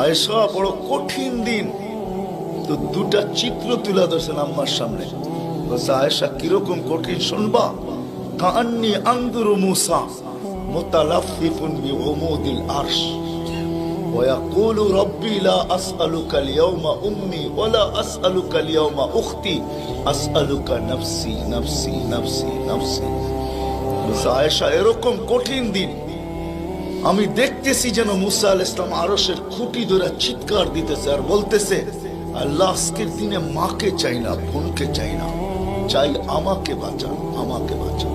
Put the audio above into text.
আয়েশা বড় কঠিন দিন তো দুটা চিত্র তুলে ধরছেন আম্মার সামনে বলছে আয়েশা কিরকম কঠিন শুনবা কান্নি আন্দুরু মুসা মুতালাফিফুন বিউমুদিল আরশ ويقول ربي لا أسألك اليوم أمي ولا أسألك اليوم أختي أسألك نفسي نفسي نفسي نفسي বলছে, আয়েশা এরকম কঠিন দিন আমি দেখতেছি যেন মুসা আল ইসলাম আরসের খুঁটি ধরে চিৎকার দিতেছে আর বলতেছে, আল্লাহ আজকের দিনে মাকে চাই না, বোনকে চাই না। চাই আমাকে বাঁচান আমাকে বাঁচান